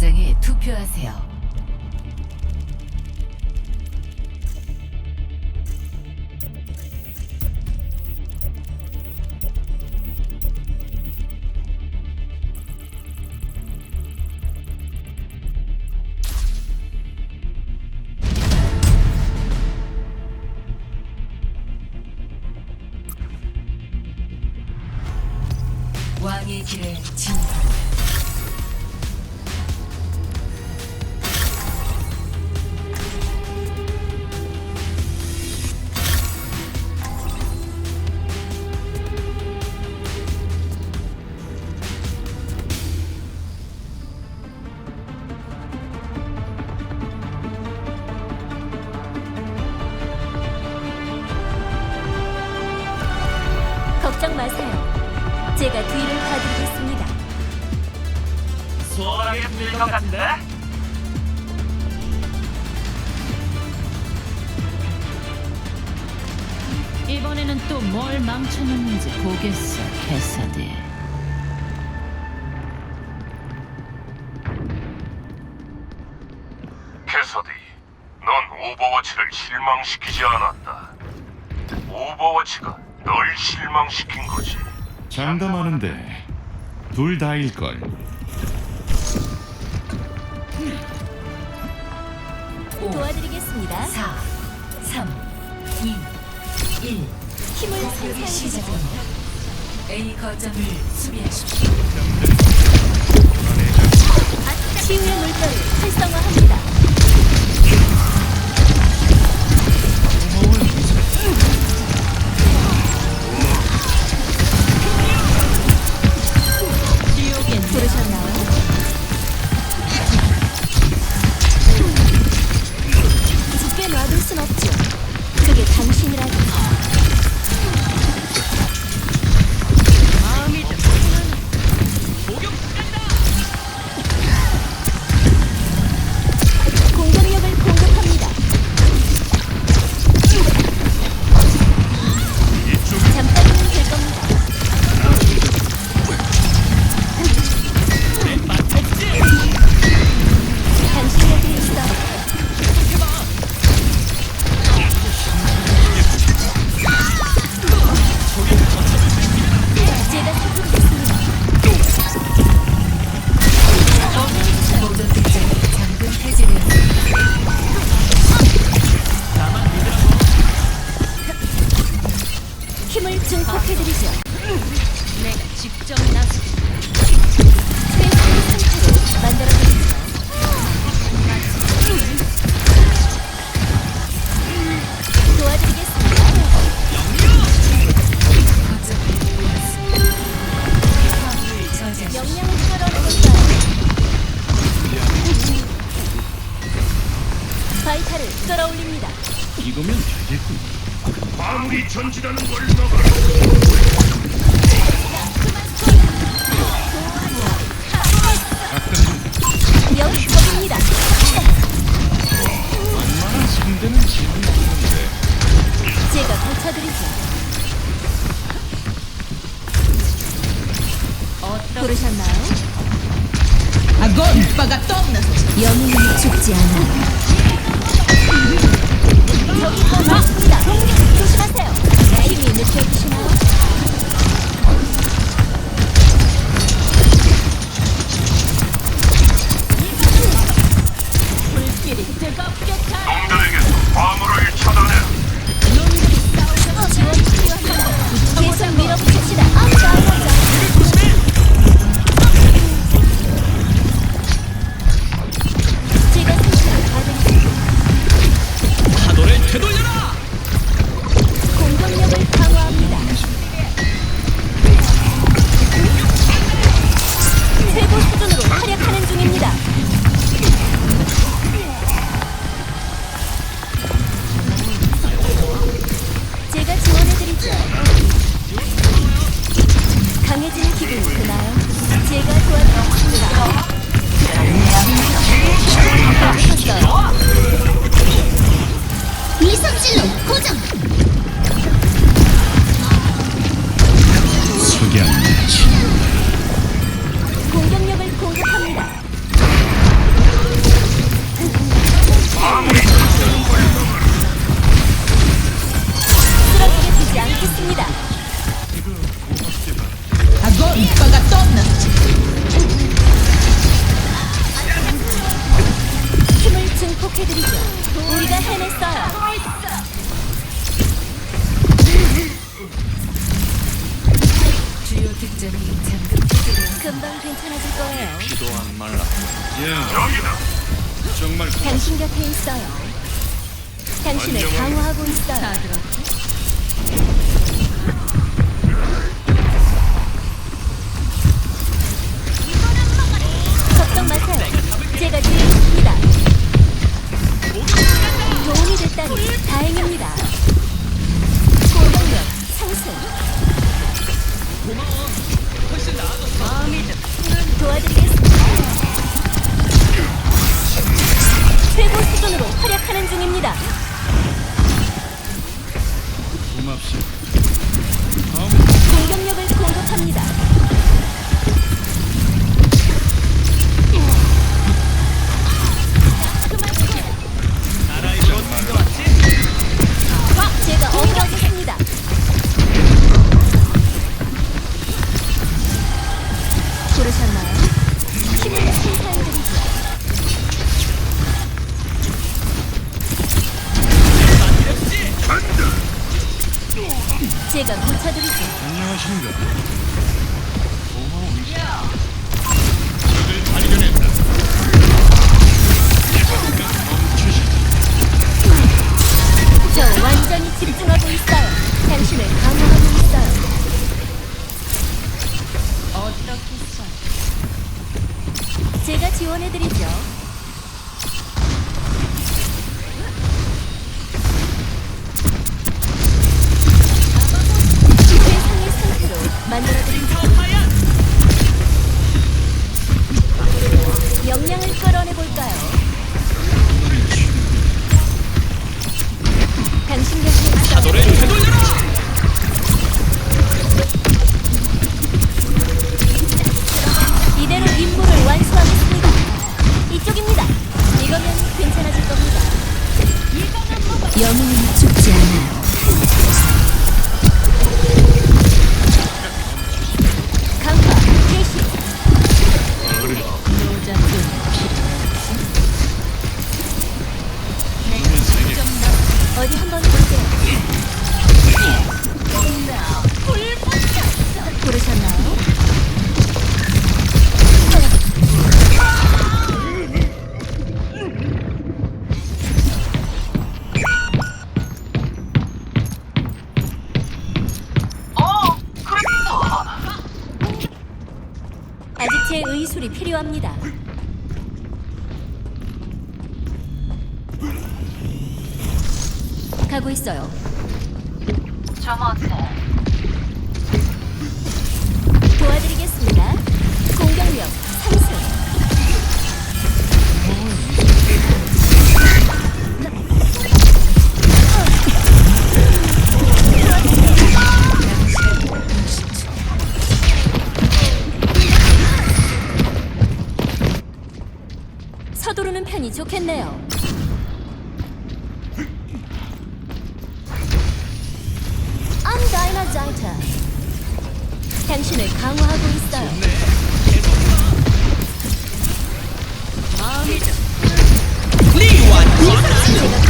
전장에 투표하세요. 왕의 길에. 걱 제가 뒤를 봐드리겠습니다. 수월하게 풀릴 것 같은데? 이번에는 또 뭘 망쳐놓는지 보겠어, 캐서디. 캐서디, 넌 오버워치를 실망시키지 않았다. 오버워치가 널 실망시킨 거지. 장담하는데 둘 다일 걸. 5, 도와드리겠습니다. 4, 3, 2, 1. 힘을 상세히 시작합니다. A 거점을 수비하십시오. 치유의 물결을 활성화합니다. 강해지는 기분이 드나요? 제가 도와드리겠습니다. 해주셨어요. 이성질로 고정! 공격력을 뒷점이 잠금 금방 괜찮아질 거예요. 기도 안 말라. 예. 여기다. 정말 당신 곁에 있어요. 당신을 방어하고 있어요. 다 제가 고쳐드리죠. 안녕하십니까. 고마워. 적을 발견했다. 저 완전히 집중하고 있어요. 당신을 강화하고 있어요. 어떻겠어? 제가 지원해드리죠. 제 의술이 필요합니다. 가고 있어요. 도와드 당신을 강화하고 있어요. 남은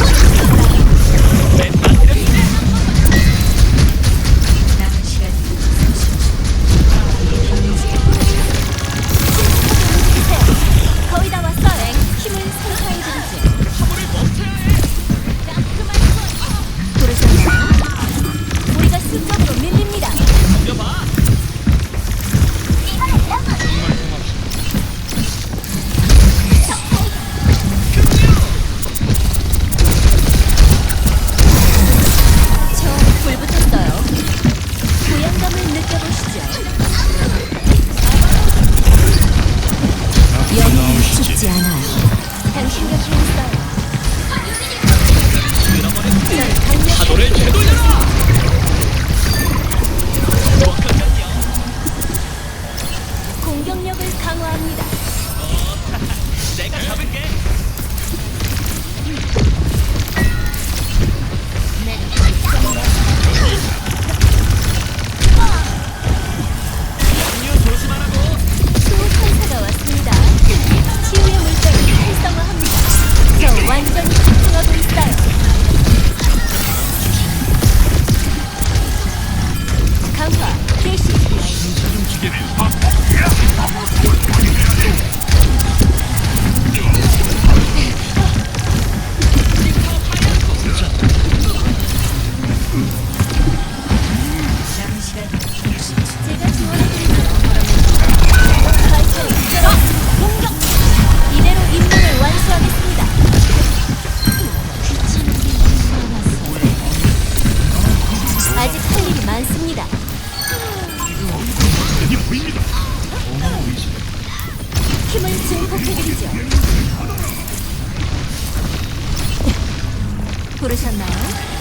부르셨나요?